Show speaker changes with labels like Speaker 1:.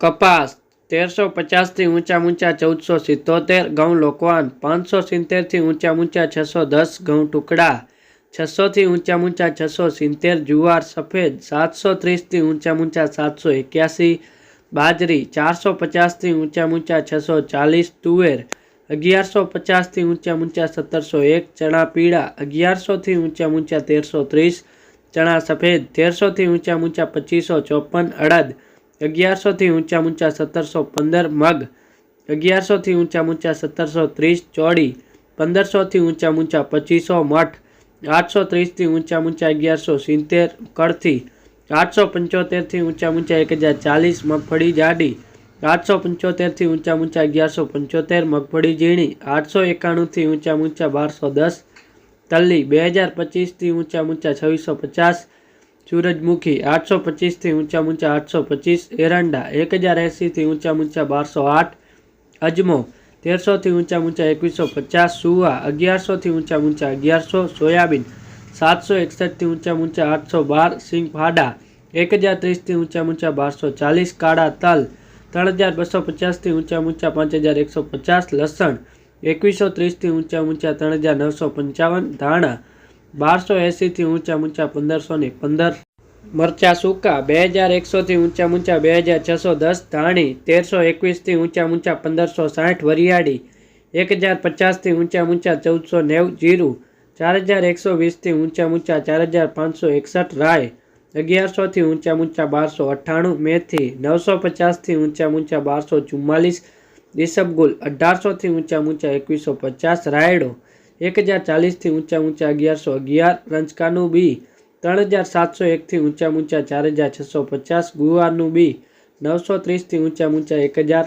Speaker 1: કપાસ, તેરસો પચાસથી ઊંચા ઊંચા ચૌદસો સિત્તોતેર ઘઉં લોકવાન, પાંચસો સિત્તેરથી ઊંચા ઊંચા છસો દસ ઘઉં ટુકડા, છસોથી ઊંચા ઊંચા છસો સિત્તેર જુવાર સફેદ, સાતસો ત્રીસથી ઊંચા ઊંચા સાતસો એક્યાસી, બાજરી, ચારસો પચાસથી ઊંચા ઊંચા છસો ચાલીસ, તુવેર, અગિયારસો પચાસથી ઊંચા ઊંચા સત્તરસો એક, ચણા પીળા, અગિયારસોથી ઊંચા ઊંચા તેરસો ત્રીસ, ચણા સફેદ, તેરસોથી ઊંચા ઊંચા પચીસો ચોપન અડદ અગિયારસોથી ઊંચા ઊંચા સત્તરસો પંદર મગ, અગિયારસોથી ઊંચા ઊંચા સત્તરસો ત્રીસ ચોડી પંદરસોથી ઊંચા ઊંચા પચીસો મઠ, આઠસો ત્રીસથી ઊંચા ઊંચા અગિયારસો સિત્તેર કળથી, આઠસો પંચોતેરથી ઊંચા ઊંચા એક હજાર ચાલીસ મગફળી જાડી, આઠસો પંચોતેરથી ઊંચા ઊંચા અગિયારસો પંચોતેર મગફળી ઝીણી, આઠસો એકાણુંથી ઊંચા ઊંચા બારસો દસ, તલ્લી બે હજાર પચીસથી ઊંચા ઊંચા છવ્વીસો પચાસ સૂરજમુખી આઠસો પચીસથી ઊંચા ઊંચા આઠસો પચીસ એરંડા એક હજાર એંસીથી ઊંચા ઊંચા બારસો આઠ અજમો તેરસોથી ઊંચા ઊંચા એકવીસો પચાસ સુવા અગિયારસોથી ઊંચા ઊંચા અગિયારસો સોયાબીન સાતસો એકસઠથી ઊંચા ઊંચા આઠસો બાર સિંગ ફાડા એક હજાર ત્રીસથી ઊંચા ઊંચા બારસો ચાલીસ કાળા તલ ત્રણ હજાર બસો પચાસથી ઊંચા ઊંચા પાંચ હજાર એકસો પચાસ લસણ એકવીસો ત્રીસથી ઊંચા ઊંચા ત્રણ હજાર નવસો પંચાવન ધાણા બારસો એંસીથી ઊંચા ઊંચા પંદરસો ને પંદર મરચા સૂકા, બે હજાર એકસોથી ઊંચા ઊંચા બે હજાર છસો દસ ધાણી, તેરસો એકવીસથી ઊંચા ઊંચા પંદરસો સાઠ વરિયાળી, એક હજાર પચાસથી ઊંચા ઊંચા ચૌદસો નેવું જીરું, ચાર હજાર એકસો વીસથી ઊંચા ઊંચા ચાર હજાર પાંચસો એકસઠ રાય અગિયારસોથી ઊંચા ઊંચા બારસો અઠ્ઠાણું મેથી, નવસો પચાસથી ઊંચા ઊંચા બારસો ચુમ્માલીસ ઈસબગુલ અઢારસોથી ઊંચા ઊંચા એકવીસો પચાસ રાયડો, એક હજાર ચાલીસથી ઊંચા ઊંચા અગિયારસો અગિયાર રંજકાનું બી ત્રણ હજાર સાતસો એકથી ઊંચા ઊંચા ચાર હજાર છસો પચાસ, ગુવારનું બી નવસો ત્રીસથી ઊંચા ઊંચા એક હજાર.